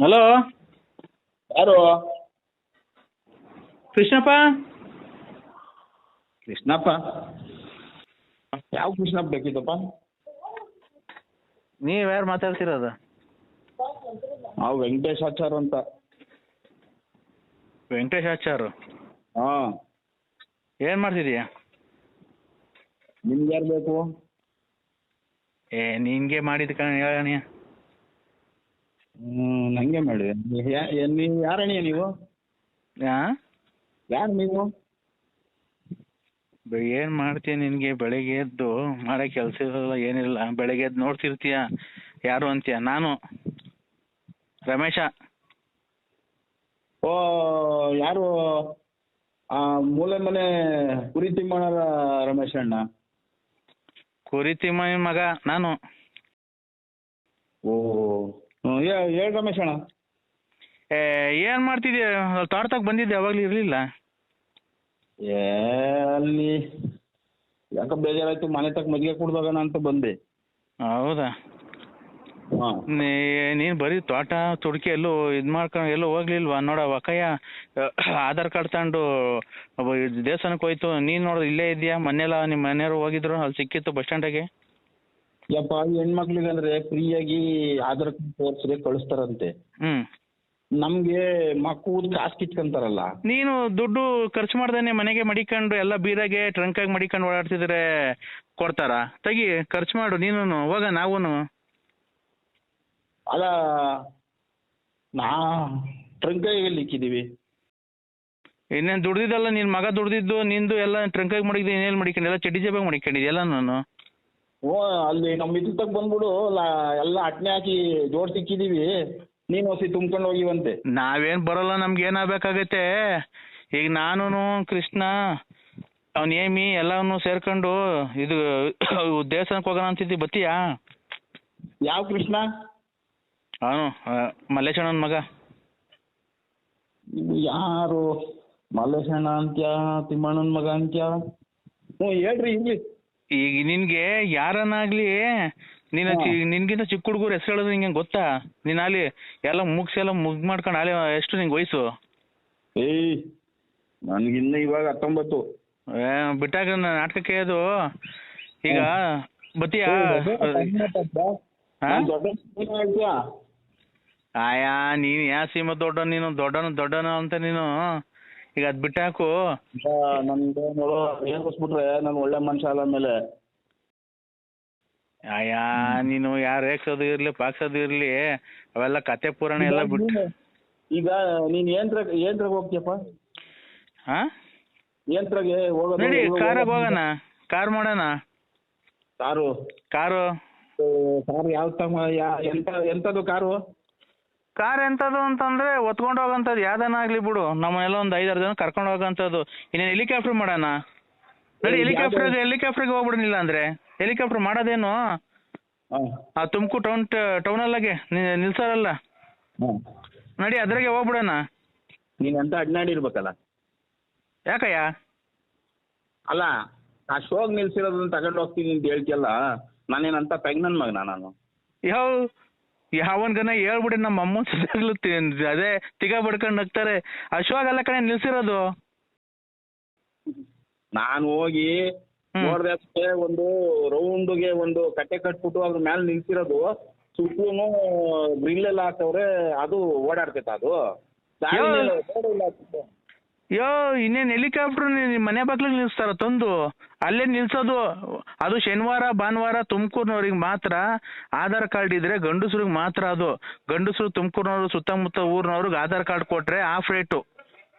Hello ಯಾರು? ಕೃಷ್ಣಪ್ಪ? ಕೃಷ್ಣಪ್ಪ? ಯಾವ ಕೃಷ್ಣಪ್ಪ ಬೇಕಿತ್ತಪ್ಪ? ನೀವು ಯಾರು ಮಾತಾಡ್ತಿರೋದು? ನಾವು ವೆಂಕಟೇಶ್ ಆಚಾರ್ ಅಂತ. ವೆಂಕಟೇಶ್ ಆಚಾರು? ಹಾ. ಏನು ಮಾಡ್ತಿದೀಯ? ನಿಮ್ಗೆ ಯಾರು ಬೇಕು? ಏ ನಿಂಗೆ ಮಾಡಿದ ಕಣ ನಂಗೆ ನನಗೆ ಮಾಡಿ. ನೀವು ಯಾರಣಿಯ ನೀವು? ಆ ಯಾರು ನೀವು? ಏನ್ ಮಾಡ್ತೀಯ ನಿನ್ಗೆ? ಬೆಳಿಗ್ಗೆ ಎದ್ದು ಮಾಡೋ ಕೆಲಸ ಇರಲ್ಲ ಏನಿಲ್ಲ. ಬೆಳಿಗ್ಗೆ ಎದ್ದು ನೋಡ್ತಿರ್ತೀಯ? ಯಾರು ಅಂತೀಯ? ನಾನು. ರಮೇಶ. ಓ ಯಾರು? ಆ, ಮೂಲೆ ಮನೆ ಕುರಿ ತಿಮ್ಮಣ್ಣರ ರಮೇಶ್ ಅಣ್ಣ. ಕುರಿ ತಿಮ್ಮನ ಮಗ ನಾನು. ಓ ಹ್ಞೂ ಹೇಳಿ ರಮೇಶ್ ಅಣ್ಣ. ಏ ಏನು ಮಾಡ್ತಿದ್ಯ? ತೋಟದಾಗ ಬಂದಿದ್ದೆ ಯಾವಾಗಲೂ ಇರಲಿಲ್ಲ. ಏ ಅಲ್ಲಿ ಯಾಕೆ ಬೇಜಾರಾಯ್ತು ಮನೆ ತಕ್ಕ ಮಜ್ಜಿಗೆ ಕುಡ್ದೋಗೋಣ ಅಂತ ಬಂದೆ. ಹೌದಾ? ಹಾಂ. ನೀನ್ ಬರೀ ತೋಟ ತುಡ್ಕಿ ಎಲ್ಲೂ ಇದ್ ಮಾಡ್ಕೊಂಡು ಎಲ್ಲೂ ಹೋಗ್ಲಿಲ್ವಾ? ನೋಡ ವಕಯ್ಯ ಆಧಾರ್ ಕಾರ್ಡ್ ತಗೊಂಡು ದೇವಸ್ಥಾನಕ್ಕೆ ಹೋಯ್ತು. ನೀನ್ ನೋಡಿದ್ರೆ ಇಲ್ಲೇ ಇದೆಯಾ? ಮೊನ್ನೆಲ್ಲ ನಿಮ್ಮ ಮನೆಯವ್ರು ಹೋಗಿದ್ರು? ಅಲ್ಲಿ ಸಿಕ್ಕಿತ್ತು ಬಸ್ ಸ್ಟ್ಯಾಂಡಾಗೆ ಯಪ್ಪ ಹೆಣ್ಮಕ್ಳಿಗಂದ್ರೆ ಫ್ರೀಯಾಗಿ ಆಧಾರ್ ಕಾರ್ಡ್ ತೋರಿಸಿದ್ರೆ ಕಳಿಸ್ತಾರಂತೆ. ಹ್ಮ್. ನಮ್ಗೆ ಮಕ್ಕಳು ಕಾಸ್ ಕಿತ್ಕೊಂತಾರಲ್ಲ ನೀನು ದುಡ್ಡು ಖರ್ಚು ಮಾಡ್ದೇನೆ ಮನೆಗೆ ಮಡಿಕೊಂಡು ಎಲ್ಲ ಟ್ರಂಕ್ ಆಗಿ ಮಡಿಕೊಂಡು ಓಡಾಡ್ತಿದ್ರೆ ಕೊಡ್ತಾರಾ? ತೆಗಿ ಖರ್ಚು ಮಾಡು ನೀನು ಹೋಗ ನಾವೂನು. ಅಲ್ಲ ನಾ ಟ್ರಂಕಾಗಿ ಇಕ್ಕಿದೀವಿ? ಇನ್ನೇನು ದುಡ್ದಿದ್ದಲ್ಲ ನಿನ್ ಮಗ ದುಡ್ದಿದ್ದು ನಿಂದು ಎಲ್ಲ ಟ್ರಂಕ್ ಆಗಿ ಇನ್ನೆಲ್ಲಿ ಮಡಿಕೊಂಡು? ಎಲ್ಲ ಚಡ್ಡಿ ಜೇಬಾಗಿ ಮಡಿಕೊಂಡಿದ್ಯಲ್ಲ ನಾನು ಓ ಅಲ್ಲಿ ನಮ್ಮ ಇದ್ರ ತಗ ಬಂದ್ಬಿಡು ಲಾ- ಎಲ್ಲ ಅಟ್ನೆ ಹಾಕಿ ಜೋಡ್ಸಿ ತಿಕ್ಕಿದೀವಿ ನೀನು ಹೊಸಿ ತುಂಬ್ಕೊಂಡು ಹೋಗಿವಂತೆ. ನಾವೇನ್ ಬರಲ್ಲ ನಮ್ಗೆ ಏನಾಗಬೇಕಾಗೈತೆ? ಈಗ ನಾನು ಕೃಷ್ಣ ಅವ್ನ ಏಮಿ ಎಲ್ಲವನ್ನು ಸೇರ್ಕೊಂಡು ಇದು ದೇವಸ್ಥಾನಕ್ ಹೋಗೋಣ ಅಂತಿದ್ದಿ ಬತ್ತೀಯಾ? ಯಾವ ಕೃಷ್ಣ? ಅವನು ಮಲ್ಲೇಶಣ್ಣನ ಮಗ. ಯಾರು? ಮಲ್ಲೇಶಣ್ಣ ಅಂತ್ಯ ತಿಮ್ಮಣ್ಣನ ಮಗ ಅಂತ್ಯ? ಹ್ಞೂ ಹೇಳ್ರಿ ಇಲ್ಲಿ ಈಗ ನಿನ್ಗೆ ಯಾರನ್ನಾಗ್ಲಿ ನೀನು. ನಿನ್ಗಿಂತ ಚಿಕ್ಕ ಹುಡುಗರು ಹೆಸರು ಹೇಳೋದು ನಿಂಗೆ ಗೊತ್ತಾ? ನೀನ್ ಅಲ್ಲಿ ಎಲ್ಲ ಮುಗ್ಸಿ ಎಲ್ಲ ಮುಗ್ ಮಾಡ್ಕೊಂಡು ಅಲ್ಲಿ ಎಷ್ಟು ನಿಂಗೆ ವಯಸ್ಸು? ಏಯ್ ನನ್ಗಿನ್ನ ಇವಾಗ ಹತ್ತೊಂಬತ್ತು. ಏ, ಬಿಟ್ಟಾಗ ನಾಟಕ ಕೇಳೋದು. ಈಗ ಬತ್ತೀಯಾ? ಹಾ? ಆಯಾ ನೀನು ಯಾ ಸೀಮಾ ದೊಡ್ಡ ನೀನು? ದೊಡ್ಡನು ದೊಡ್ಡನು ಅಂತ ನೀನು? ಈಗ ಅದ್ ಬಿಟ್ಟಾಕು? ನೋಡು ಏನ್ ಗೊತ್ಬಿಟ್ರೆ ನಾನು ಒಳ್ಳೆ ಮನುಷ್ಯ ಅಲ್ಲ ಮೇಲೆ ಅಯ್ಯಾ ನೀನು ಯಾರು ರೇಗ್ಸೋದು ಇರ್ಲಿ ಪಾಕ್ಸೋದು ಇರ್ಲಿ ಅವೆಲ್ಲ ಕತೆ ಪುರಾಣ ಎಲ್ಲ ಬಿಟ್ಟು ಈಗ ನೀನ್ ಏನ್ರ ಏನ್ರ ಹೋಗ್ತೀಯಪ್ಪ? ಹಾ ಹೋಗೋದು ನೋಡಿ ಕಾರಾಗ ಹೋಗೋಣ ಕಾರ್ ಮಾಡೋಣ. ಕಾರು? ಕಾರು? ಕಾರ್ ಯಾವ ತಮ್ಮ ಎಂತ ಎಂತದು ಕಾರು? ಕಾರ್ ಎಂತದು ಅಂತಂದ್ರೆ ಒತ್ಕೊಂಡು ಹೋಗಂತದ್ದು ಯಾವ್ದನ ಆಗ್ಲಿ ಬಿಡು. ನಮ್ಮನೆಲ್ಲ ಒಂದು ಐದಾರು ಜನ ಕರ್ಕೊಂಡು ಹೋಗಂತದ್ದು. ಇನ್ನೇನು ಹೆಲಿಕಾಪ್ಟರ್ ಮಾಡೋಣ? ನೋಡಿ ಹೆಲಿಕಾಪ್ಟರ್ಗೆ ಹೆಲಿಕಾಪ್ಟರ್ಗೆ ಹೋಗ್ಬಿಡಲಿಲ್ಲ ಅಂದ್ರೆ? ಹೆಲಿಕಾಪ್ಟರ್ ಮಾಡೋದೇನು? ಆ ತುಮಕೂರು ಟೌನ್ ಟೌನಲ್ಲಾಗೆ ನಿಲ್ಸಾರಲ್ಲ? ನಡಿ ಅದ್ರಾಗೆ ಹೋಗ್ಬಿಡೋಣ. ನೀನ್ ಎಂತ ಅಡ್ನಾಡಿ ಇರ್ಬೇಕಲ್ಲ? ಯಾಕಯ್ಯ? ಅಲ್ಲ ಆ ಶೋಗ್ ನಿಲ್ಸಿರೋದನ್ನ ತಗೊಂಡು ಹೋಗ್ತೀನಿ ಅಂತ ಹೇಳ್ತಿಯಲ್ಲ ನಾನೇನಂತ ಪೆಗ್ನನ್ ಮಗನ ನಾನು? ಯಾವ ಯಾವನ್ಗನ ಹೇಳ್ಬಿಡಿ ನಮ್ಮ ಅಮ್ಮ ಸುತ್ತಾಗ್ಲು ತಿ- ಅದೇ ತಿಗ ಬಡ್ಕೊಂಡು ನಗ್ತಾರೆ. ಅಶ್ವಾಗಲ್ಲ ಕಣೆ ನಿಲ್ಸಿರೋದು? ನಾನು ಹೋಗಿ. ನೋಡ್ದೆ ಒಂದು ರೌಂಡ್ಗೆ ಒಂದು ಕಟ್ಟೆ ಕಟ್ಬಿಟ್ಟು ಅದ್ರ ಮೇಲೆ ನಿಲ್ಸಿರೋದು. ಸುತ್ತಲೂ ಗ್ರಿಲ್ ಎಲ್ಲ ಹಾಕವ್ರೆ ಅದು ಓಡಾಡ್ತೈತ ಅದು. ಯೋ. ಇನ್ನೇನ್ ಹೆಲಿಕಾಪ್ಟರ್ ನಿಮ್ಮ ಮನೆ ಬಾಗ್ಲಿಗೆ ನಿಲ್ಸ್ತಾರ? ತಂದು. ಅಲ್ಲೇ ನಿಲ್ಸೋದು. ಅದು ಶನಿವಾರ ಭಾನುವಾರ ತುಮಕೂರಿನವ್ರಿಗೆ ಮಾತ್ರ ಆಧಾರ್ ಕಾರ್ಡ್ ಇದ್ರೆ ಗಂಡಸ್ರಿಗೆ ಮಾತ್ರ ಅದು. ಗಂಡಸರು ತುಮಕೂರಿನವರು ಸುತ್ತಮುತ್ತ ಊರಿನವ್ರಿಗೆ ಆಧಾರ್ ಕಾರ್ಡ್ ಕೊಟ್ರೆ ಆಫ್ ರೇಟು.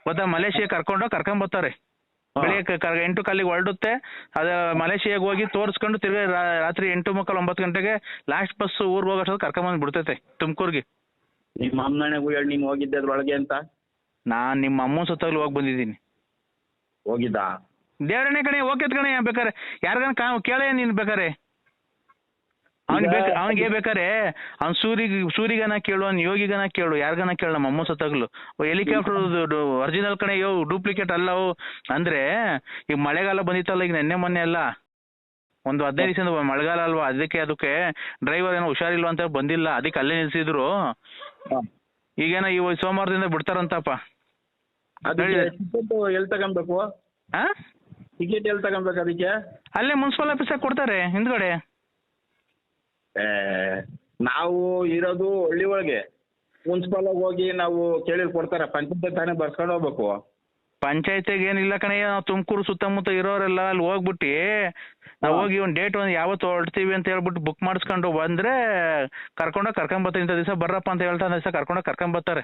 ಗೊತ್ತಾ ಮಲೇಷಿಯಾ ಕರ್ಕೊಂಡೋಗಿ ಕರ್ಕೊಂಬರ್ತಾರೆ ಬರ್ತಾರೆ ಬೆಳಿಗ್ಗೆ ಎಂಟು ಕಾಲಿಗೆ ಹೊರಡುತ್ತೆ. ಅದು ಮಲೇಷಿಯಾಗೆ ಹೋಗಿ ತೋರಿಸ್ಕೊಂಡು ತಿರ್ಗಿ ರಾತ್ರಿ ಎಂಟು ಮುಕ್ಕಾಲು ಒಂಬತ್ತು ಗಂಟೆಗೆ ಲಾಸ್ಟ್ ಬಸ್ ಊರಿಗೆ ಹೋಗೋಷ್ಟೊತ್ತು ಕರ್ಕೊಂಬಂದು ಬಿಡ್ತೈತೆ ತುಮಕೂರಿಗೆ. ನಿಮ್ಮ ಅಮ್ಮನೆಗೂ ಹೇಳಿ ನೀನು ಹೋಗಿದ್ದೆ ಅದ್ರೊಳಗೆ ಅಂತ. ನಾನು ನಿಮ್ಮ ಅಮ್ಮನ ಸುತ್ತಾಗ್ಲೂ ಹೋಗಿ ಬಂದಿದ್ದೀನಿ. ಹೋಗಿದ್ದ? ದೇವ್ರಣೆ ಕಣೆ ಓಕೆ ಕಣೆ ಬೇಕಾರೆ. ಯಾರಿಗಾನ ಕಾ ಕೇಳೇ ನೀನು ಬೇಕಾರೆ. ಅವ್ನಿಗೆ ಬೇಕ ಅವ್ನಿಗೆ ಬೇಕಾರೆ. ಅವ್ನು ಸೂರಿಗೆ ಸೂರಿಗನ ಕೇಳು ಅವ್ನು ಯೋಗಿಗನ ಕೇಳು ಯಾರಿಗನ ಕೇಳು ನಮ್ಮ ಅಮ್ಮ ಸತ್ತಾಗ್ಲು. ಹೆಲಿಕಾಪ್ಟರ್ ಒರಿಜಿನಲ್ ಕಣೆ ಯೋ ಡೂಪ್ಲಿಕೇಟ್ ಅಲ್ಲ ಅವು ಅಂದ್ರೆ ಈಗ ಮಳೆಗಾಲ ಬಂದಿತ್ತಲ್ಲ ಈಗ ನೆನ್ನೆ ಮೊನ್ನೆ ಅಲ್ಲ. ಒಂದು ಹದಿನೈದು ದಿವಸದಿಂದ ಮಳೆಗಾಲ ಅಲ್ವಾ ಅದಕ್ಕೆ ಅದಕ್ಕೆ ಡ್ರೈವರ್ ಏನೋ ಹುಷಾರಿಲ್ವಾ ಅಂತ ಬಂದಿಲ್ಲ ಅದಕ್ಕೆ ಅಲ್ಲೇ ನಿಲ್ಸಿದ್ರು. ಈಗೇನೋ ಈ ಸೋಮವಾರದಿಂದ ಬಿಡ್ತಾರಂತಪ್ಪ. ಅದಕ್ಕೆ. ಟಿಕೆಟ್ ಎಲ್ಲಿ ತಗೊಬೇಕು ಹಾ ಟಿಕೆಟ್ ಎಲ್ಲಿ ತಗೊಬೇಕು ಅದಕ್ಕೆ? ಅಲ್ಲೇ ಮುನ್ಸಿಪಲ್ ಆಫೀಸಾಗ ಕೊಡ್ತಾರೆ ಹಿಂದ್ಗಡೆ. ಏ, ನಾವು ಇರೋದು ಹಳ್ಳಿ ಒಳಗೆ ಮುನ್ಸಿಪಲ್ ಹೋಗಿ ನಾವು ಕೇಳಿ ಕೊಡ್ತಾರೆ ಪಂಚಾಯತ್ ತಾನೇ ಬರ್ಸ್ಕೊಂಡು ಹೋಗ್ಬೇಕು. ಪಂಚಾಯತಿಗೆ ಏನಿಲ್ಲ ಕಣಯ್ಯ ನಾವು ತುಮಕೂರು ಸುತ್ತಮುತ್ತ ಇರೋರೆಲ್ಲ ಅಲ್ಲಿ ಹೋಗ್ಬಿಟ್ಟು ನಾವು. ಹೋಗಿ ಒಂದು ಡೇಟ್ ಒಂದು ಯಾವತ್ತು ಹೊರಡ್ತೀವಿ ಅಂತ ಹೇಳ್ಬಿಟ್ಟು ಬುಕ್ ಮಾಡಿಸ್ಕೊಂಡು ಬಂದ್ರೆ ಕರ್ಕೊಂಡೋಗಿ ಬರ್ತಾರೆ ಇಂಥ ದಿವಸ ಬರ್ರಪ್ಪ ಅಂತ ಹೇಳ್ತಾ ದಿವಸ ಕರ್ಕೊಂಡೋಗಿ ಕರ್ಕೊಂಬರ್ತಾರೆ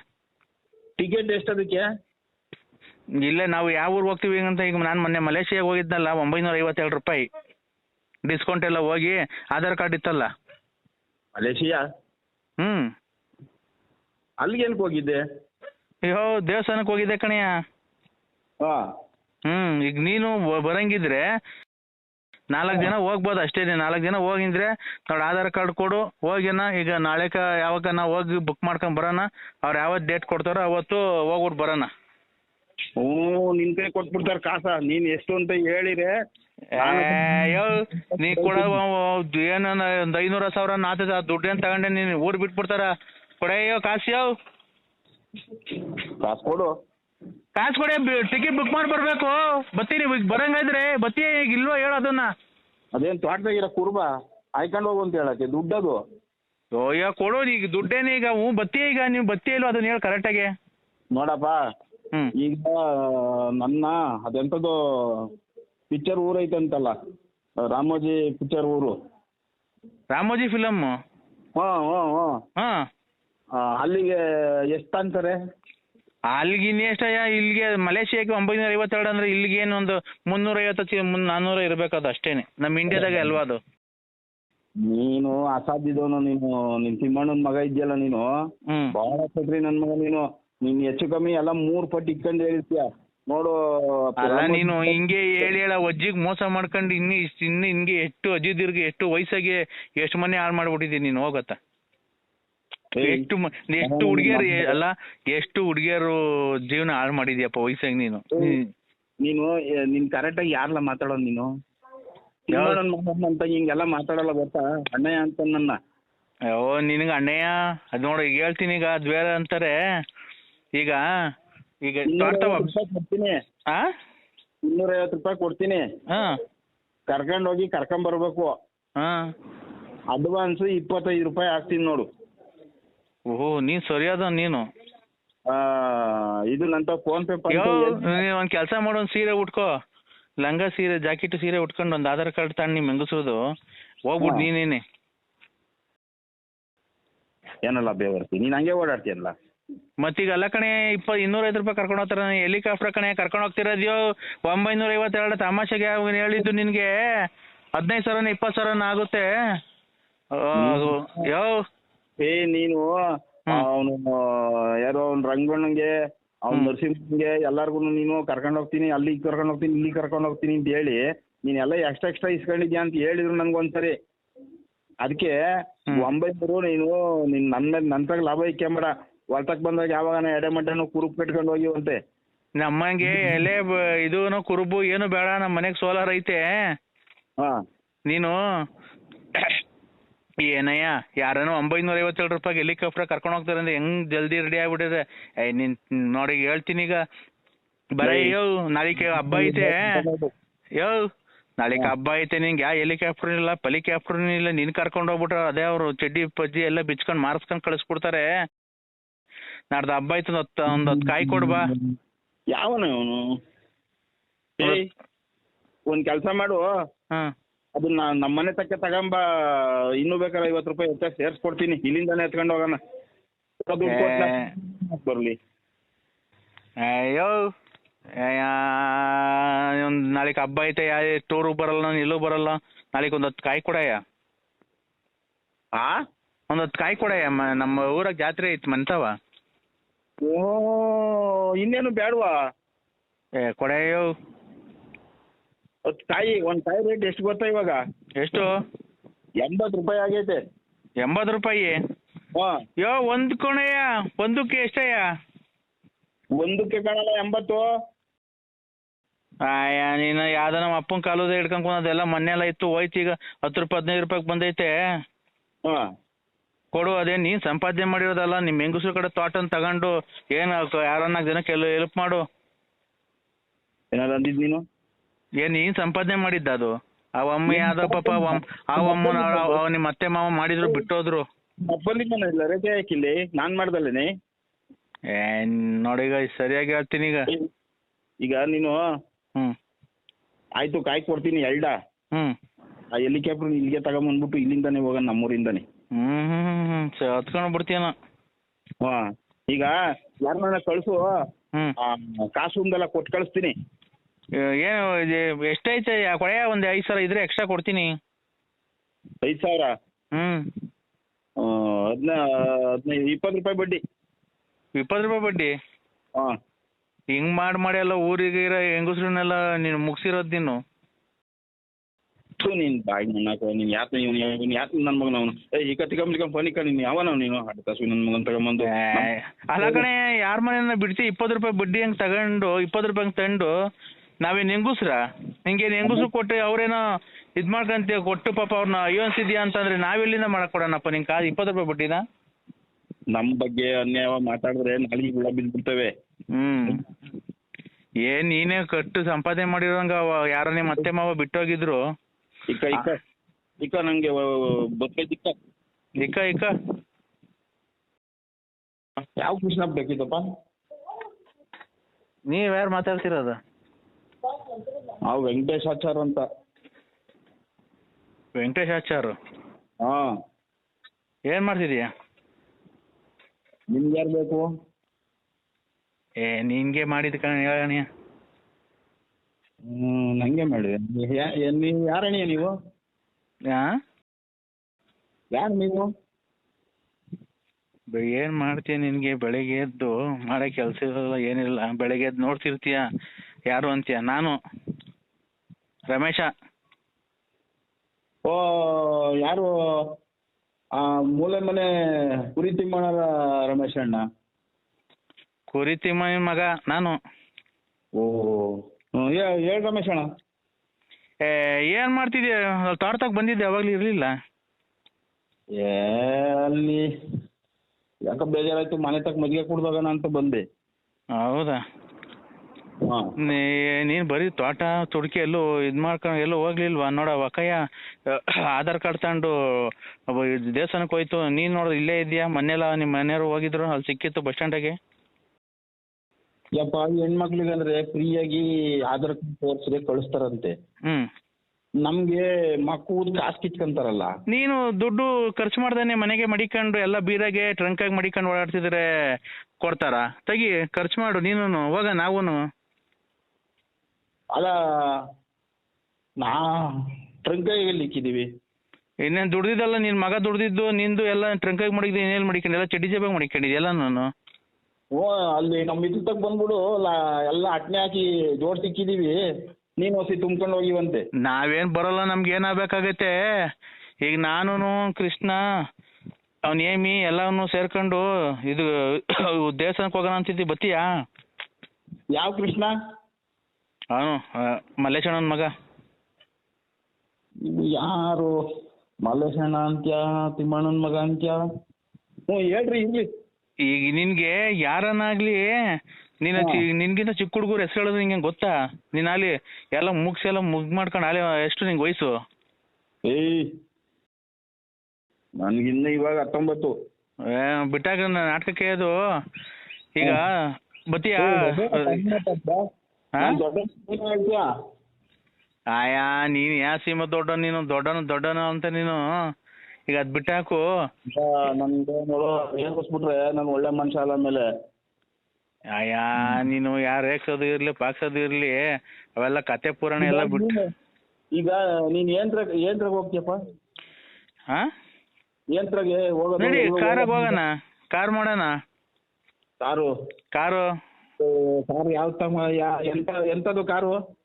ಟಿಕೆಟ್ ಎಷ್ಟು ಅದಕ್ಕೆ? ಇಲ್ಲೇ ನಾವು ಯಾವ ಊರಿಗೆ ಹೋಗ್ತೀವಿ ಅಂತ ಈಗ ನಾನು ಮೊನ್ನೆ ಮಲೇಷಿಯಾಗೆ ಹೋಗಿದ್ನಲ್ಲ ಒಂಬೈನೂರ ಐವತ್ತೇಳು ರೂಪಾಯಿ. ಡಿಸ್ಕೌಂಟ್ ಎಲ್ಲ ಹೋಗಿ ಆಧಾರ್ ಕಾರ್ಡ್ ಇತ್ತಲ್ಲ. ಮಲೇಷಿಯಾ? ಹ್ಞೂ ಅಲ್ಲಿಗೆ ಏನಕ್ಕೆ ಹೋಗಿದ್ದೆ? ಅಯ್ಯೋ ದೇವಸ್ಥಾನಕ್ಕೆ ಹೋಗಿದ್ದೆ ಕಣಯ್ಯ ಹಾಂ. ಹ್ಮ್ ಈಗ ನೀನು ಬ- ಬರಂಗಿದ್ರೆ ನಾಲ್ಕು ಜನ ಹೋಗ್ಬೋದು ಅಷ್ಟೇ ನಾಲ್ಕು ಜನ ಹೋಗಿದ್ರೆ ನೋಡಿ ಆಧಾರ್ ಕಾರ್ಡ್ ಕೊಡು ಹೋಗಿನ ಈಗ ನಾಳೆಕ ಯಾವಾಗ ನಾವು ಹೋಗಿ ಬುಕ್ ಮಾಡ್ಕೊಂಡ್ ಬರೋಣ ಅವ್ರ ಯಾವತ್ ಡೇಟ್ ಕೊಡ್ತಾರೋ ಅವತ್ತು ಹೋಗ್ಬಿಟ್ಟು ಬರೋಣ. ಓ ನಿನ್ ಕೈ ಕೊಟ್ಬಿಡ್ತಾರೆ ಕಾಸ. ನೀನ್ ಎಷ್ಟು ಅಂತ ಅಯ್ಯೋ ನೀ ಕೂಡ ಏನು ಒಂದು ಐನೂರ ಸಾವಿರ ನಾಲ್ಕು ದುಡ್ಡು ಏನು ತಗೊಂಡೆ ನೀನು ಊರ್ ಬಿಟ್ಬಿಡ್ತಾರ. ಕೊಡೆಯೋ ಕಾಸಿಯೋ ಕಾಸು ಕೊಡು. ಕಾಸು ಕೊಡಿ ಟಿಕೆಟ್ ಬುಕ್ ಮಾಡಿ ಬರಬೇಕು. ಬತ್ತೀನಿ ಈಗ ಬರಂಗಾದ್ರೆ ಬತ್ತಿ ಈಗ ಇಲ್ವೋ ಹೇಳು ಅದನ್ನ. ಅದೇನು ತೋಟದಾಗಿರೋ ಕುರುಬ? ಆಯ್ಕೊಂಡು ಹೋಗು ಅಂತ ಹೇಳಕ್ಕೆ ದುಡ್ಡದು. ಅಯ್ಯೋ ಕೊಡೋದು ಈಗ ದುಡ್ಡೇನೆ ಈಗ ಹ್ಞೂ ಬತ್ತಿ ಈಗ? ನೀವು ಬತ್ತಿ ಇಲ್ವೋ ಅದನ್ನ ಹೇಳು ಕರೆಕ್ಟಾಗಿ ನೋಡಪ್ಪ ಹ್ಞೂ ಈಗ ನನ್ನ ಅದೆಂಥದ್ದು ಪಿಕ್ಚರ್ ಐತೆ ಅಂತಲ್ಲ ರಾಮೋಜಿ ಪಿಕ್ಚರ್ ಊರು. Ramoji film hmm hmm hmm. ಹಾಂ. ಅಲ್ಲಿಗೆ ಎಷ್ಟು ಅಂತಾರೆ? ಅಲ್ಲಿಗೆ ಇನ್ನೆಷ್ಟಯ್ಯ ಇಲ್ಲಿಗೆ ಮಲೇಷಿಯಾಗೆ ಒಂಬೈನೂರ ಐವತ್ತೆರಡು ಅಂದ್ರೆ ಇಲ್ಲಿಗೆ ಏನು ಒಂದು ಮುನ್ನೂರ ಐವತ್ತು ನಾನ್ನೂರ ಇರಬೇಕು ಅದು ಅಷ್ಟೇನೆ ನಮ್ಮ ಇಂಡಿಯಾದಾಗೆ ಅಲ್ವಾ ಅದು? ನೀನು ಅಸಾಧ್ಯದವನು ನೀನು ನಿನ್ ತಿಮ್ಮಣ್ಣನ ಮಗ ಇದೆಯಲ್ಲ ನೀನು? ಬಹಳ ಭಾಳ ನನ್ ಮಗ ನೀನು. ನೀನ್ ಹೆಚ್ಚು ಕಮ್ಮಿ ಎಲ್ಲ ಮೂರ್ ಪಟ್ಟು ಇಟ್ಕೊಂಡು ಹೇಳಿರ್ತೀಯ. ನೋಡು ಅಲ್ಲ ನೀನು ಹಿಂಗೆ ಹೇಳಿ ಹೇಳ ಅಜ್ಜಿಗೆ ಮೋಸ ಮಾಡ್ಕೊಂಡು ಇನ್ನು ಇಷ್ಟು ಇನ್ನು ಹಿಂಗೆ ಎಷ್ಟು ಅಜ್ಜಿದಿರ್ಗೆ ಎಷ್ಟು ವಯಸ್ಸಾಗಿ ಎಷ್ಟು ಮನೆ ಹಾಳು ಮಾಡ್ಬಿಟ್ಟಿದ್ದೀನಿ ನೀನು ಹೋಗತ್ತ? ಎಷ್ಟು ಎಷ್ಟು ಹುಡುಗಿಯರು ಅಲ್ಲ ಎಷ್ಟು ಹುಡುಗಿಯರು ಜೀವನ ಹಾಳು ಮಾಡಿದ್ಯಪ್ಪ ವಯಸ್ಸಾಗಿ ನೀನು? ನೀನು ನೀನ್ ಕರೆಕ್ಟ್ ಆಗಿ ಯಾರಲ್ಲ ಮಾತಾಡೋದು ನೀನು? ಅಂತ ಹಿಂಗೆಲ್ಲ ಮಾತಾಡಲ್ಲ ಗೊತ್ತಾ? ಅಣ್ಣಯ್ಯ ಅಂತ ನನ್ನ. ಓ ನಿನಗೆ ಅಣ್ಣಯ್ಯ? ಅದ್ ನೋಡಿ ಈಗ ಹೇಳ್ತೀನಿ ಈಗ ಅದ್ ಬೇರೆ ಅಂತಾರೆ. ಈಗ ಈಗ ಕೊಡ್ತೀನಿ. ಆ? ಇನ್ನೂರೈವತ್ತು ರೂಪಾಯಿ ಕೊಡ್ತೀನಿ. ಹಾಂ. ಕರ್ಕೊಂಡು ಹೋಗಿ ಕರ್ಕೊಂಡ್ ಬರ್ಬೇಕು. ಹಾಂ. ಅಡ್ವಾನ್ಸ್ ಇಪ್ಪತ್ತೈದು ರೂಪಾಯಿ ಹಾಕ್ತೀನಿ ನೋಡು. ಓಹೋ ನೀನ್ ಸರಿಯಾದ ನೀನು. ಆ, ಇದು ನಂತ ಫೋನ್ ಪೇ ಯೋ ನೀನು ಒಂದು ಕೆಲಸ ಮಾಡು ಒಂದ್ ಸೀರೆ ಉಟ್ಕೋ. ಲಂಗ ಸೀರೆ ಜಾಕೆಟ್ ಸೀರೆ ಉಟ್ಕೊಂಡು ಒಂದ್ ಆಧಾರ್ ಕಾರ್ಡ್ ತಗೊಂಡ್ ನಿಮ್ ಹೆಂಗಸೋದು ಹೋಗ್ಬಿಡು ಹಾ. ನೀನೇನೆ. ಏನಲ್ಲ ಬೇವರ್ತಿ ನೀನ್ ಹಂಗೆ ಓಡಾಡ್ತೀಯಲ್ಲ? ಮತ್ತೀಗ ಅಲ್ಲ ಕಣೆ ಇಪ್ಪ ಇನ್ನೂರೈವತ್ತು ರೂಪಾಯಿ ಕರ್ಕೊಂಡು ಹೋಗ್ತಾರ. ಹೆಲಿಕಾಪ್ಟರ್ ಕಣೆ ಕರ್ಕೊಂಡು ಹೋಗ್ತಿರೋದ್ಯೋ? ಒಂಬೈನೂರ ಐವತ್ತೆರಡು ತಮಾಷೆಗೆ ಅವ್ನು ಹೇಳಿದ್ದು ನಿನ್ಗೆ. ಹದಿನೈದು ಸಾವಿರನ ಇಪ್ಪತ್ತು ಸಾವಿರನ ಆಗುತ್ತೆ. ಆ, ಅದು ಯೋ ಏ ನೀನು. ಅವನು ಯಾರೋ ಅವ್ನು ರಂಗಣ್ಣಂಗೆ ಅವ್ನು ನರಸಿಂಹಂಗೆ ಎಲ್ಲಾರ್ಗು ನೀನು ಕರ್ಕೊಂಡು ಹೋಗ್ತೀನಿ ಅಲ್ಲಿಗೆ ಕರ್ಕೊಂಡು ಹೋಗ್ತೀನಿ ಇಲ್ಲಿ ಕರ್ಕೊಂಡು ಹೋಗ್ತೀನಿ ಅಂತ ಹೇಳಿ ನೀನೆಲ್ಲ ಎಲ್ಲ ಎಕ್ಸ್ಟ್ರಾ ಎಕ್ಸ್ಟ್ರಾ ಇಸ್ಕೊಂಡಿದ್ಯಾ ಅಂತ ಹೇಳಿದ್ರು ನನ್ಗೊಂದ್ಸರಿ ಅದಕ್ಕೆ. ಒಂಬೈನೂರು ನೀನು ನಿನ್ ನನ್ನ ಮೇಲೆ ನಂತಾಗ ಲಾಭ ಇಕ್ಕೊಂಬೇಡ. ಹೊಲ್ತಕ್ ಬಂದಾಗ ಯಾವಾಗ ಎಡೆ ಮಟ್ಟನು ಕುರುಪ್ ಕಟ್ಕೊಂಡು ಹೋಗಿವಂತೆ. ನಮ್ಮಂಗೆ ಎಲೆ ಇದುನು ಇದೂನು ಕುರುಬು ಏನು ಬೇಡ ನಮ್ಮ ಮನೆಗೆ ಸೋಲಾರ್ ಐತೆ. ಹಾ. ನೀನು ಏನಯ್ಯ ಯಾರನೋ ಒಂಬೈನೂರ ಐವತ್ತೇಳು ರೂಪಾಯಿಗೆ ಹೆಲಿಕಾಪ್ಟರ್ ಕರ್ಕೊಂಡು ಹೋಗ್ತಾರೆ ಅಂದ್ರೆ ಹೆಂಗ್ ಜಲ್ದಿ ರೆಡಿ ಆಗ್ಬಿಟ್ಟಿದೆ? ಏ ನಿನ್ ನೋಡಿ ಹೇಳ್ತೀನಿ ಈಗ. ಬರೀ. ಯೋ ನಾಳಿಕೆ ಹಬ್ಬ ಐತೆ. ಯೋ ನಾಳೆಗೆ ಹಬ್ಬ ಐತೆ ನಿಂಗೆ. ಯಾವ ಹೆಲಿಕಾಪ್ಟರ್ ಇಲ್ಲ ಪಲಿಕಾಪ್ಟರ್ ಇಲ್ಲ ನಿನ್ ಕರ್ಕೊಂಡು ಹೋಗ್ಬಿಟ್ರೆ ಅದೇ ಅವ್ರು ಚಡ್ಡಿ ಪಜ್ಜಿ ಎಲ್ಲ ಬಿಚ್ಕೊಂಡ್ ಮಾರ್ಸ್ಕೊಂಡ್ ಕಳಿಸ್ಬಿಡ್ತಾರೆ. ನಾಡ್ದು ಹಬ್ಬ ಐತೆ ಒಂದ್ ಒಂದ್ ಒಂದು ಹತ್ತು ಕಾಯಿ ಕೊಡ್ಬಾ ಯಾವನು ಅವನು ಒಂದ್ ಕೆಲಸ ಮಾಡು. ಹಾಂ. ಅದನ್ನ ನಮ್ಮ ಮನೆ ತಕ್ಕ ತಗೊಂಬ ಇನ್ನೂ ಬೇಕಾದ್ರೆ ಐವತ್ತು ರೂಪಾಯಿ ಹೆಚ್ಚಾಗಿ ಸೇರಿಸ್ಕೊಡ್ತೀನಿ. ಇಲ್ಲಿಂದಾನೆ ಎತ್ಕೊಂಡು ಹೋಗೋಣ. ಬರ್ಲಿ. ಅಯ್ಯೋ ಒಂದು ನಾಳೆಗೆ ಹಬ್ಬ ಐತೆ ಯಾ ಟೂರು ಬರಲ್ಲ ನಾನು ಎಲ್ಲೂ ಬರಲ್ಲ. ನಾಳೆಗೆ ಒಂದು ಹತ್ತು ಕಾಯಿ ಕೊಡಯ್ಯ. ಆ? ಒಂದು ಹತ್ತು ಕಾಯಿ ಕೊಡಯ್ಯ ನಮ್ಮ ಊರಾಗ ಜಾತ್ರೆ ಐತ್ ಮಂತವ. ಓ ಇನ್ನೇನು ಬೇಡವಾ ಏ ಕೊಡಯ್ಯೋ. ಹತ್ತು ಕಾಯಿ ಒಂದು ಕಾಯಿ ರೇಟ್ ಎಷ್ಟು ಗೊತ್ತಾ ಇವಾಗ? ಎಷ್ಟು? ಎಂಬತ್ತು ರೂಪಾಯಿ ಆಗೈತೆ. ಎಂಬತ್ತು ರೂಪಾಯಿ? ಹಾಂ. ಯೋ ಒಂದು ಕೊಣೆಯ ಒಂದಕ್ಕೆ ಎಷ್ಟಯ್ಯ? ಒಂದಕ್ಕೆ ಕಾಣಲ್ಲ ಎಂಬತ್ತು? ಆಯ ನೀನು ಯಾವ್ದನ ನಮ್ಮ ಅಪ್ಪನ ಕಾಲದ ಹಿಡ್ಕೊಂಡ್ ಅದೆಲ್ಲ ಮೊನ್ನೆ ಎಲ್ಲ ಇತ್ತು ಹೋಯ್ತು ಈಗ. ಹತ್ತು ರೂಪಾಯಿ ಹದಿನೈದು ರೂಪಾಯಿಗೆ ಬಂದೈತೆ. ಹಾಂ. ಕೊಡು ಅದೇ ನೀನ್ ಸಂಪಾದನೆ ಮಾಡಿರೋದಲ್ಲ ನಿಮ್ ಹೆಂಗಸ್ರ ಕಡೆ ತೋಟ ತಗೊಂಡು ಏನ್ ಯಾರನ್ನ ಜನಕ್ಕೆ ಹೆಲ್ಪ್ ಮಾಡು. ಏನಾದ್ರು ಅಂದಿದ್ ನೀನು? ಏನ್ ನೀನ್ ಸಂಪಾದನೆ ಮಾಡಿದ್ದ ಅದು. ಅವ ಅಮ್ಮ ಯಾವ್ದೋ ಪಾಪ ಅವ್- ಆ ಅಮ್ಮನ ಅವ ನಿಮ್ಮ ಅತ್ತೆ ಮಾವ ಮಾಡಿದ್ರು ಬಿಟ್ಟೋದ್ರು. ಬಂದಿದ್ದಾನೆ ಇಲ್ಲ ರಜೆ ಹಾಕಿಲ್ಲಿ ನಾನ್ ಮಾಡ್ದಲ್ಲೇನೆ ಏ ನೋಡೀಗ ಸರಿಯಾಗಿ ಹೇಳ್ತೀನಿ ಈಗ. ಈಗ ನೀನು ಹ್ಮ್. ಆಯ್ತು ಕಾಯ್ ಕೊಡ್ತೀನಿ ಎಲ್ಡ ಹ್ಮ್. ಆ ಹೆಲಿಕಾಪ್ಟರ್ ಇಲ್ಲಿಗೆ ತಗೊಂಬಂದ್ಬಿಟ್ಟು ಇಲ್ಲಿಂದಾನೆ ಹೋಗೋಣ ನಮ್ಮೂರಿಂದಾನೆ. ಹ್ಮ್ ಹ್ಮ್ ಹ್ಮ್ ಸ- ಹತ್ಕೊಂಡು ಬಿಡ್ತೀಯನ ಹಾ. ಈಗ ಯಾರನ್ನ ಕಳ್ಸು ಹ್ಮ್. ಆ, ಕಾಸು ಒಂದೆಲ್ಲ ಕೊಟ್ಟು ಕಳಿಸ್ತೀನಿ. ಏ- ಏನು ಇದು ಎಷ್ಟೈತೆ? ಕೊಳೆ ಕೊಳೆಯ ಒಂದ್ ಐದ್ ಸಾವಿರ ಇದ್ರೆ ಎಕ್ಸ್ಟ್ರಾ ಕೊಡ್ತೀನಿ. ಐದ್ ಸಾವಿರ? ಹ್ಮ್. ಹದಿನ ಹದಿನೈದು ಇಪ್ಪತ್ತು ರೂಪಾಯಿ ಬಡ್ಡಿ. ಇಪ್ಪತ್ತು ರೂಪಾಯಿ ಬಡ್ಡಿ? ಹಾಂ. ಹಿಂಗ್ ಮಾಡಿ ಮಾಡಿ ಎಲ್ಲ ಊರಿಗೆ ಇರೋ ಹೆಂಗಸ್ರನ್ನೆಲ್ಲ ನೀನು ಮುಗಿಸಿರೋದು ನೀನು? ನಿನ್ ನೀನ್ ಬಾಯಿ ಮುನ್ನಾಕ ನೀನ್ ಯಾತ ಇವ್ನು ಇವ್ನು ಯಾತ ನನ್ನ ಮಗನ ಅವನು ಏ ಈಗ ತಿಗಂಬ್ಲಿಕಂಬ ಫನಿಕ ನೀನು. ಯಾವನ ನೀನು? ನನ್ ನನ್ನ ಮಗನ್ ತಗೊಂಬಂದು. ಅಲ್ಲ ಕಣೆ ಯಾರ ಮನೆಯನ್ನ ಬಿಡ್ತಿ? ಇಪ್ಪತ್ ರೂಪಾಯಿ ಬಡ್ಡಿ ಹೆಂಗ್ ತಗೊಂಡು ಇಪ್ಪತ್ ರೂಪಾಯಿ ಹಂಗ್ ತಂದು ನಾವೇನ್ ಹೆಂಗುಸ್ರ? ಹಿಂಗೇನ್ ಹೆಂಗುಸ್ರು ಕೊಟ್ಟು ಅವ್ರೇನೋ ಇದ್ ಮಾಡ್ಕಂತ ಕೊಟ್ಟು ಪಾಪ ಅವ್ರನ್ನ ಅಯ್ಯೋ ಅನ್ಸಿದ್ಯಾ ಅಂತಂದ್ರೆ ನಾವೆಲ್ಲಿಂದ ಮಾಡಕ್ ಕೊಡೋಣಪ್ಪ ನಿಂಗೆ ಕಾದು ಇಪ್ಪತ್ತು ರೂಪಾಯಿ ಬಡ್ಡಿನ ನಮ್ಮ ಬಗ್ಗೆ ಅನ್ಯಾಯ ಮಾತಾಡಿದ್ರೆ ನಾಳೆ ಹುಳ ಬಿದ್ಬಿಡ್ತವೆ ಹ್ಮ್. ಏನ್ ನೀನೇ ಕಟ್ಟು ಸಂಪಾದನೆ ಮಾಡಿರೋಂಗ ಯಾರನೇ ಯಾರೋ ನಿಮ್ಮ ಅತ್ತೆ ಮಾವ ಬಿಟ್ಟೋಗಿದ್ರು. ಇಕ್ಕ ಇಕ್ಕ. ಇಕ್ಕ ನಂಗೆ ಇಕ್ಕ. ಇಕ್ಕ ಇಕ್ಕ. ಯಾವ ಕೃಷ್ಣ ಬೇಕಿತ್ತಪ್ಪ? ನೀವ್ ಯಾರು ಮಾತಾಡ್ತಿರೋದು? ನಾವು ವೆಂಕಟೇಶ್ ಆಚಾರ್ ಅಂತ. ವೆಂಕಟೇಶ್ ಆಚಾರ್ ಹಾ. ಏನ್ ಮಾಡ್ತಿದೀಯ? ನಿಮ್ಗೆ ಯಾರು ಬೇಕು? ಏ ನಿನ್ಗೆ ಮಾಡಿದ ಕಣ ಹೇಳಣಿಯ ಹ್ಮ್ ನಂಗೆ ಮಾಡಿದೆ. ನೀವು ಯಾರಣಿಯ ನೀವು? ಆ? ಯಾರು ನೀವು? ಬೆ- ಏನ್ ಮಾಡ್ತೀಯ ನಿನ್ಗೆ? ಬೆಳಿಗ್ಗೆ ಎದ್ದು ಮಾಡೋ ಕೆಲ್ಸ ಇರಲ್ಲ ಏನಿಲ್ಲ. ಬೆಳಿಗ್ಗೆ ಎದ್ದು ನೋಡ್ತಿರ್ತೀಯ? ಯಾರು ಅಂತೀಯ? ನಾನು. ರಮೇಶ. ಓ ಯಾರು? ಆ ಮೂಲೆ ಮನೆ ಕುರಿ ತಿಮ್ಮಣ್ಣರ ರಮೇಶ್ ಅಣ್ಣ. ಕುರಿ ತಿಮ್ಮನ ಮಗ ನಾನು. ಓ ಹ್ಮ್, ಹೇಳ್ ರಮೇಶ್ ಅಣ್ಣ. ಏ ಏನ್ ಮಾಡ್ತಿದ್ಯ? ತೋಟದಾಗ ಬಂದಿದ್ದೆ ಯಾವಾಗ್ಲೂ ಇರ್ಲಿಲ್ಲ. ಏ ಅಲ್ಲಿ ಯಾಕ ಬೇಜಾರಾಯ್ತು ಮನೆ ತಕ್ಕ ಮಜ್ಜಿಗೆ ಕುಡ್ದೋಗೋಣ ಅಂತ ಬಂದೆ. ಹೌದಾ? ಹಾ. ನೀ- ನೀನ್ ಬರೀ ತೋಟ ತುಡ್ಕಿ ಎಲ್ಲೂ ಇದ್ ಮಾಡ್ಕೊಂಡು ಎಲ್ಲೂ ಹೋಗ್ಲಿಲ್ವಾ? ನೋಡ ವಕಯ್ಯ ಆಧಾರ್ ಕಾರ್ಡ್ ತಗೊಂಡು ದೇವಸ್ಥಾನಕ್ ಇದ್ ಹೋಯ್ತು. ನೀನ್ ನೋಡಿದ್ರೆ ಇಲ್ಲೇ ಇದೆಯಾ? ಮೊನ್ನೆಲ್ಲ ನಿಮ್ ಮನೆಯವ್ರು ಹೋಗಿದ್ರು ಅಲ್ಲಿ ಸಿಕ್ಕಿತ್ತು ಬಸ್ ಸ್ಟ್ಯಾಂಡಾಗೆ ಯಪ್ಪ ಅಂದ್ರೆ ಫ್ರೀಯಾಗಿ ಆಧಾರ್ ಕಾರ್ಡ್ ತೋರ್ಸಿದ್ರೆ ಕಳಿಸ್ತಾರಂತೆ. ಹ್ಮ್. ನಮ್ಗೆ ಮಕ್ಕಳು ಕಾಸು ಕಿತ್ಕೊಂತಾರಲ್ಲ. ನೀನು ದುಡ್ಡು ಖರ್ಚು ಮಾಡ್ದೇನೆ ಮನೆಗೆ ಮಡಿಕೊಂಡು ಎಲ್ಲ ಬೀರಾಗೆ ಟ್ರಂಕ್ ಆಗಿ ಮಡಿಕೊಂಡು ಓಡಾಡ್ತಿದ್ರೆ ಕೊಡ್ತಾರಾ? ತಗಿ ಖರ್ಚು ಮಾಡು ನೀನು ಹೋಗ ನಾವೂನು. ಅಲ್ಲ ನಾ ಟ್ರಂಕಾಯಿಗೆ ಇಕ್ಕಿದೀವಿ ಇನ್ನೇನ್ ದುಡ್ದಿದ್ದಲ್ಲ ನಿನ್ ಮಗ ದುಡ್ದಿದ್ದು ನಿಂದು ಎಲ್ಲ ಟ್ರಂಕಾಗಿ ಇನ್ನೇನ್ ಮಡಿಕೊಂಡು? ಎಲ್ಲ ಚಡ್ಡಿ ಜೇಬಾಗಿ ಮಡಿಕೊಂಡಿದ್ದೆ ಎಲ್ಲ ನಾನು? ಓ ಅಲ್ಲಿ ನಮ್ಮ ಇದ್ರ ತಗ ಬಂದ್ಬಿಡು ಲಾ- ಎಲ್ಲ ಅಟ್ನೆ ಹಾಕಿ ಜೋಡ್ ಇಕ್ಕಿದೀವಿ ನೀನು ಹೊಸಿ ತುಂಬ್ಕೊಂಡು ಹೋಗಿವಂತೆ. ನಾವೇನ್ ಬರೋಲ್ಲ ನಮ್ಗೆ ಏನಾಗಬೇಕಾಗತ್ತೆ? ಈಗ ನಾನು ಕೃಷ್ಣ ಅವ್ನ ಏಮಿ ಎಲ್ಲವನ್ನು ಸೇರ್ಕೊಂಡು ಇದು ದೇವಸ್ಥಾನಕ್ಕೆ ಹೋಗೋಣ ಅಂತಿದ್ದಿ ಬತ್ತೀಯಾ? ಯಾವ ಕೃಷ್ಣ? ಅವನು ಮಲ್ಲೇಶಣ್ಣನ ಮಗ? ಯಾರು? ಮಲ್ಲೇಶಣ್ಣ ಅಂತ್ಯ ತಿಮ್ಮಣ್ಣನ ಮಗ ಅಂತ್ಯ? ಹ್ಞೂ ಹೇಳ್ರಿ ಇರ್ಲಿ. ಈಗ ನಿನ್ಗೆ ಯಾರನ್ನಾಗ್ಲಿ ನೀನು. ಚಿ- ನಿನ್ಗಿಂತ ಚಿಕ್ಕ ಹುಡುಗರು ಹೆಸರು ಹೇಳೋದು ನಿಂಗೆ ಗೊತ್ತಾ? ನೀನ್ ಅಲ್ಲಿ ಎಲ್ಲ ಮುಗ್ಸಿ ಎಲ್ಲ ಮುಗ್ ಮಾಡ್ಕೊಂಡು ಅಲ್ಲಿ ಎಷ್ಟು ನಿಂಗೆ ವಯಸ್ಸು? ಏಯ್ ನನ್ಗಿನ್ನ ಇವಾಗ ಹತ್ತೊಂಬತ್ತು. ಏ, ಬಿಟ್ಟಾಗ ನಾಟಕಕ್ಕೆ ಅದು. ಈಗ ಬತ್ತೀಯಾ? ದೊಡ್ಡ ಹೇಳ್ತೀಯಾ? ಆಯಾ ನೀನು ಯಾ ಸೀಮ ದೊಡ್ಡ ನೀನು ದೊಡ್ಡನು ದೊಡ್ಡನು ಅಂತ ನೀನು ಈಗ ಅದ್ ಬಿಟ್ಟಾಕು ನನ್ಗೆ ನೋಡು ಏನ್ ನಾನು ಒಳ್ಳೆ ಮನುಷ್ಯ ಅಲ್ಲ ಮೇಲೆ ಆಯಾ ನೀನು ಯಾರ ರೇಗ್ಸೋದು ಇರ್ಲಿ ಪಾಕ್ಸೋದು ಇರ್ಲಿ ಅವೆಲ್ಲ ಕತೆ ಪುರಾಣ ಎಲ್ಲ ಬಿಟ್ಟು. ಈಗ ನೀನ್ ಏನ್ರಾಗ ಏನ್ರಾಗ ಹೋಗ್ತೀಯಪ್ಪ? ಹಾ? ಏನ್ರಾಗೆ ಹೋಗೋದು ನಡಿ ಇವಾಗ ಕಾರಾಗ ಹೋಗೋಣ ಕಾರ್ ಮಾಡೋಣ. ಕಾರು. ಕಾರು. ಕಾರು ಯಾವ್ದು ತಮ್ಮ ಎಂತ ಎಂತದು ಕಾರು?